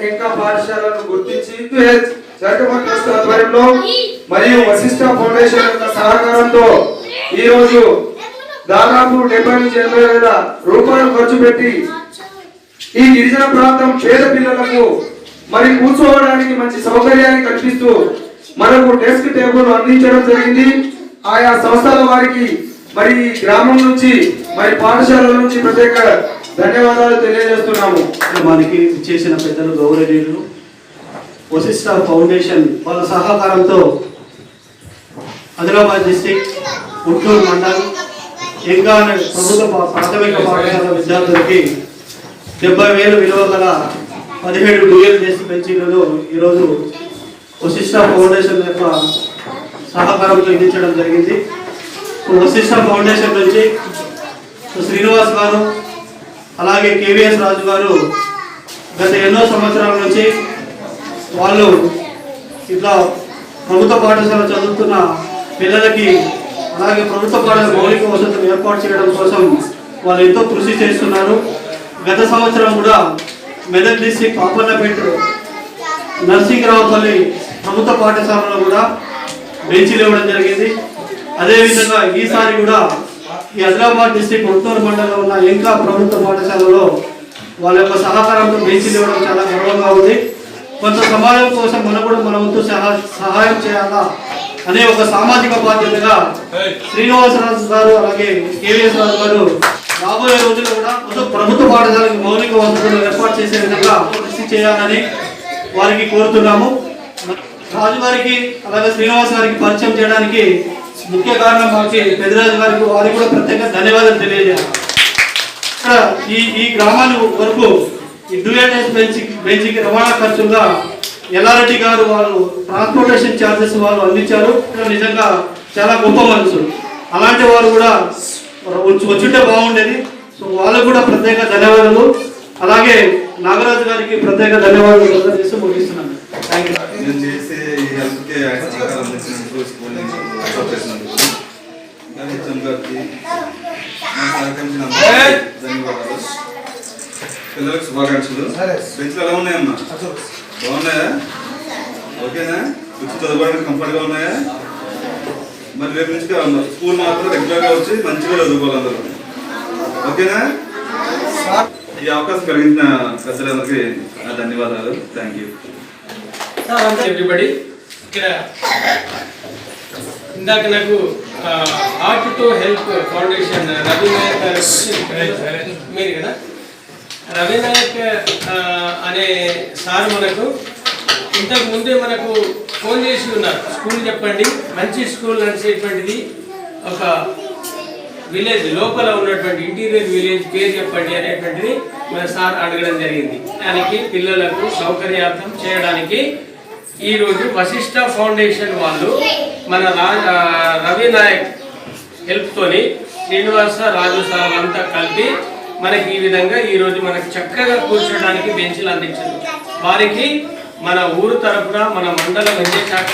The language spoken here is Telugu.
పాఠశాలను గుర్తించి చారిటబుల్ ట్రస్ట్ ఆధ్వర్యంలో మరియు వశిష్ట ఫౌండేషన్ యొక్క సహకారంతో ఈ రోజు దాదాపు డెబ్బై నుంచి ఎనభై వేల రూపాయలు ఖర్చు పెట్టి ఈ గిరిజన ప్రాంతం పేద పిల్లలకు మరి కూర్చోవడానికి మంచి సౌకర్యాన్ని కల్పిస్తూ మనకు డెస్క్ టేబుల్ అందించడం జరిగింది. ఆయా సంస్థల వారికి మరి ఈ గ్రామం నుంచి మరి పాఠశాలల నుంచి ప్రత్యేక ధన్యవాదాలు తెలియజేస్తున్నాము. మనకి చేసిన పెద్దలు గౌరవనీయులు వశిష్ట ఫౌండేషన్ వాళ్ళ సహకారంతో ఆదిలాబాద్ డిస్టిక్ గుంటూరు మండలం ఇంకా ప్రభుత్వ ప్రాథమిక పాఠశాల విద్యార్థులకి డెబ్బై వేలు విలువ గల పదిహేడు డ్యూయల్ చేసి పెంచీలలో ఈరోజు వశిష్ట ఫౌండేషన్ యొక్క సహకారంతో అందించడం జరిగింది. వశిష్ట ఫౌండేషన్ నుంచి శ్రీనివాస్ గారు అలాగే కేవీఎస్ రాజు గారు గత ఎన్నో సంవత్సరాల నుంచి వాళ్ళు ఇట్లా ప్రభుత్వ పాఠశాల చదువుతున్న పిల్లలకి అలాగే ప్రభుత్వ పాఠశాల మౌలిక వసతులు ఏర్పాటు చేయడం కోసం వాళ్ళు ఎంతో కృషి చేస్తున్నారు. గత సంవత్సరం కూడా మెదక్ డిస్టిక్ పాపన్నపేట నర్సింగరావుపల్లి ప్రభుత్వ పాఠశాలలో కూడా బెంచీలు ఇవ్వడం జరిగింది. అదేవిధంగా ఈసారి కూడా ఈ ఆదిలాబాద్ డిస్టిక్ ఉత్తూరు మండలంలో ఉన్న ఇంకా ప్రభుత్వ పాఠశాలలో వాళ్ళ యొక్క సహకారంతో బెంచీలు ఇవ్వడం చాలా గర్వంగా ఉంది. కొంత సమాజం కోసం మనం కూడా మన వంతు సహా- సహాయం చేయాలా అనే ఒక సామాజిక బాధ్యతగా శ్రీనివాసరాజు గారు అలాగే కేవీఎస్ రాజు గారు రాబోయే రోజుల్లో కూడా ప్రభుత్వ పాఠశాలకు మౌలిక వసతులు ఏర్పాటు చేసే విధంగా కృషి చేయాలని వారికి కోరుతున్నాము. రాజు గారికి అలాగే శ్రీనివాస్ గారికి పరిచయం చేయడానికి ముఖ్య కారణం మాకి పెద్దరాజు గారికి వారికి కూడా ప్రత్యేక ధన్యవాదాలు తెలియజేయాలి. ఇక్కడ ఈ ఈ గ్రామాల వరకు ఈ డ్యూయల్ బెంచ్ బెంచ్కి రవాణా ఖర్చుగా ఎల్లారెడ్డి గారు వాళ్ళు ట్రాన్స్పోర్టేషన్ ఛార్జెస్ వాళ్ళు అందించారు. నిజంగా చాలా గొప్ప మనసు అలాంటి వారు కూడా వచ్చి వచ్చుంటే బాగుండేది. సో వాళ్ళకు కూడా ప్రత్యేక ధన్యవాదాలు. అలాగే నాగరాజు గారికి ప్రత్యేక ధన్యవాదాలు ముగిస్తున్నాను. థ్యాంక్ యూ ఇంకా హెచ్ఎం గారికి సహకరించిన అందరికీ ధన్యవాదాలు. పిల్లలకు శుభాకాంక్షలు. బెంచ్లు ఎలా ఉన్నాయమ్మా బాగున్నాయా? ఓకేనా? వచ్చి చదువుకోవడానికి కంఫర్ట్గా ఉన్నాయా? మరి రేపు నుంచి స్కూల్ మాత్రం రెగ్యులర్గా వచ్చి మంచిగా చదువుకోవాలి అందరూ. ఓకేనా? ఈ అవకాశం కలిగించిన పెద్దలందరికీ నా ధన్యవాదాలు. థ్యాంక్ యూ ఎవ్రీబడి ఇక్కడ ఇందాక నాకు art to help foundation Ravi Nayak మీరు కదా? రవి నాయక్ అనే సార్ మనకు ఇంతకు ముందే మనకు ఫోన్ చేసి ఉన్నారు. స్కూల్ చెప్పండి మంచి స్కూల్ నడిచేటువంటిది ఒక విలేజ్ లోపల ఉన్నటువంటి ఇంటీరియర్ విలేజ్ పేరు చెప్పండి అనేటువంటిది మన సార్ అడగడం జరిగింది. దానికి పిల్లలకు సౌకర్యార్థం చేయడానికి ఈరోజు వశిష్ట ఫౌండేషన్ వాళ్ళు మన రా రవి నాయక్ హెల్ప్ తోని శ్రీనివాస రాజు సార్ అంతా కలిపి మనకి ఈ విధంగా ఈరోజు మనకు చక్కగా కూర్చోడానికి బెంచ్లు అందించారు. వారికి మన ఊరు తరపున మన మండలం విద్యాశాఖ